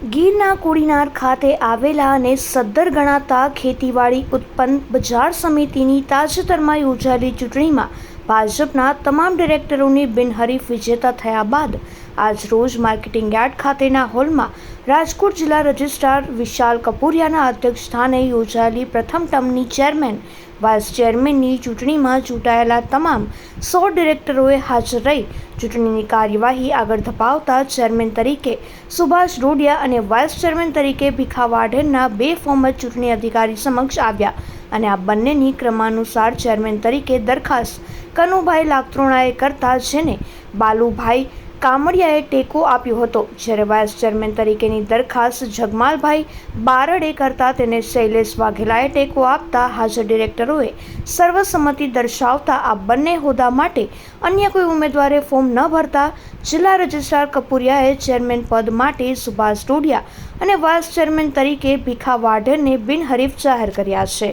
ગીરના કોડીનાર ખાતે આવેલા અને સદ્ધર ગણાતા ખેતીવાડી ઉત્પન્ન બજાર સમિતિની તાજેતરમાં યોજાયેલી ચૂંટણીમાં ભાજપના તમામ ડિરેક્ટરોની બિનહરીફ વિજેતા થયા બાદ આજરોજ માર્કેટિંગ યાર્ડ ખાતેના હોલમાં રાજકોટ જિલ્લા રજિસ્ટ્રાર વિશાલ કપૂરિયાના અધ્યક્ષ સ્થાને યોજાયેલી પ્રથમ ટર્મની ચેરમેન, વાઇસ ચેરમેનની ચૂંટણીમાં ચૂંટાયેલા તમામ સો ડિરેક્ટરોએ હાજર રહી. ચૂંટણીની કાર્યવાહી આગળ ધપાવતા ચેરમેન તરીકે સુભાષ રોડિયા અને વાઇસ ચેરમેન તરીકે ભીખા વાઢેરના બે ફોર્મ જ ચૂંટણી અધિકારી સમક્ષ આવ્યા અને આ બંનેની ક્રમાનુસાર ચેરમેન તરીકે દરખાસ્ત કનુભાઈ લાકત્રોણાએ કરતા, જેને બાલુભાઈ કામડિયાએ ટેકો આપ્યો હતો, જ્યારે વાઇસ ચેરમેન તરીકેની દરખાસ્ત જગમાલભાઈ બારડે કરતા તેને શૈલેષ વાઘેલાએ ટેકો આપતા હાજર ડિરેક્ટરોએ સર્વસંમતિ દર્શાવતા આ બંને હોદ્દા માટે અન્ય કોઈ ઉમેદવારે ફોર્મ ન ભરતા જિલ્લા રજિસ્ટ્રાર કપૂરિયાએ ચેરમેન પદ માટે સુભાષ ટોડિયા અને વાઇસ ચેરમેન તરીકે ભીખા વાઢેરને બિનહરીફ જાહેર કર્યા છે.